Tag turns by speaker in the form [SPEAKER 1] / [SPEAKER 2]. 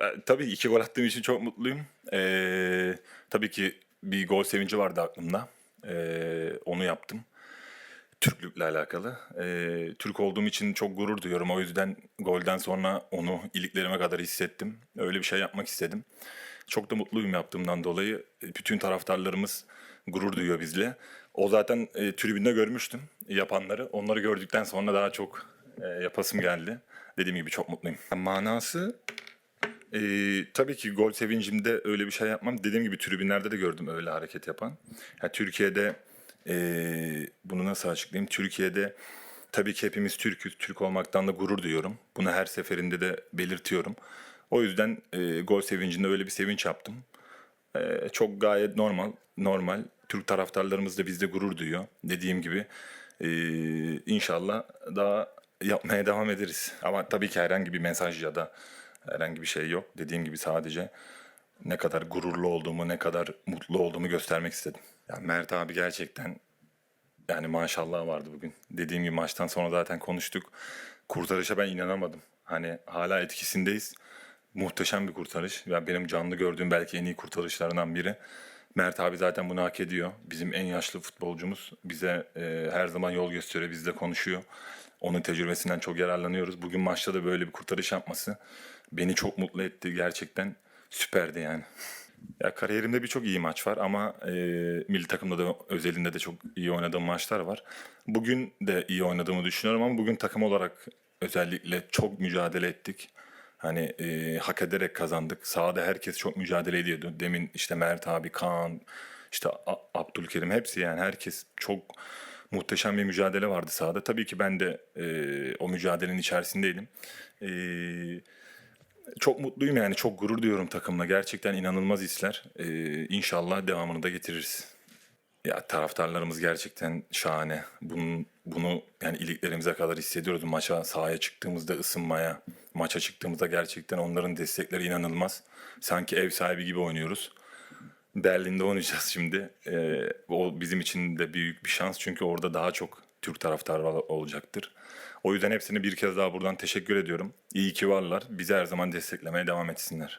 [SPEAKER 1] E, tabii iki gol attığım için çok mutluyum. E, tabii ki bir gol sevinci vardı aklımda. E, onu yaptım. Türklükle alakalı. E, Türk olduğum için çok gurur duyuyorum. O yüzden golden sonra onu iliklerime kadar hissettim. Öyle bir şey yapmak istedim. Çok da mutluyum yaptığımdan dolayı. E, Bütün taraftarlarımız gurur duyuyor bizle. O zaten e, tribünde görmüştüm yapanları. Onları gördükten sonra daha çok e, yapasım geldi. Dediğim gibi çok mutluyum. Manası ee, tabii ki gol sevincimde öyle bir şey yapmam. Dediğim gibi tribünlerde de gördüm öyle hareket yapan. Ya Türkiye'de ee, bunu nasıl açıklayayım? Türkiye'de tabii ki hepimiz Türk'üz. Türk olmaktan da gurur duyuyorum. Bunu her seferinde de belirtiyorum. O yüzden ee, gol sevincinde öyle bir sevinç yaptım. Ee, çok gayet normal. Normal. Türk taraftarlarımız da bizde gurur duyuyor. Dediğim gibi ee, inşallah daha yapmaya devam ederiz. Ama tabii ki herhangi bir mesaj ya da herhangi bir şey yok. Dediğim gibi sadece ne kadar gururlu olduğumu, ne kadar mutlu olduğumu göstermek istedim. Ya Mert abi gerçekten yani maşallah vardı bugün. Dediğim gibi maçtan sonra zaten konuştuk. Kurtarışa ben inanamadım. Hani hala etkisindeyiz. Muhteşem bir kurtarış. Ya benim canlı gördüğüm belki en iyi kurtarışlarından biri. Mert abi zaten bunu hak ediyor. Bizim en yaşlı futbolcumuz. Bize e, her zaman yol gösteriyor, bizle konuşuyor. Onun tecrübesinden çok yararlanıyoruz. Bugün maçta da böyle bir kurtarış yapması beni çok mutlu etti. Gerçekten süperdi yani. Ya kariyerimde birçok iyi maç var ama e, milli takımda da özelinde de çok iyi oynadığım maçlar var. Bugün de iyi oynadığımı düşünüyorum ama bugün takım olarak özellikle çok mücadele ettik. Hani e, hak ederek kazandık. Sahada herkes çok mücadele ediyordu. Demin işte Mert abi, Kaan, işte Abdülkerim hepsi yani herkes çok muhteşem bir mücadele vardı sahada. Tabii ki ben de e, o mücadelenin içerisindeydim. E, çok mutluyum yani çok gurur duyuyorum takımla. Gerçekten inanılmaz hisler. Ee, inşallah devamını da getiririz. Ya taraftarlarımız gerçekten şahane. Bunun, bunu yani iliklerimize kadar hissediyoruz. Maça sahaya çıktığımızda ısınmaya, maça çıktığımızda gerçekten onların destekleri inanılmaz. Sanki ev sahibi gibi oynuyoruz. Berlin'de oynayacağız şimdi. Ee, o bizim için de büyük bir şans çünkü orada daha çok Türk taraftarı olacaktır. O yüzden hepsine bir kez daha buradan teşekkür ediyorum. İyi ki varlar. Bizi her zaman desteklemeye devam etsinler.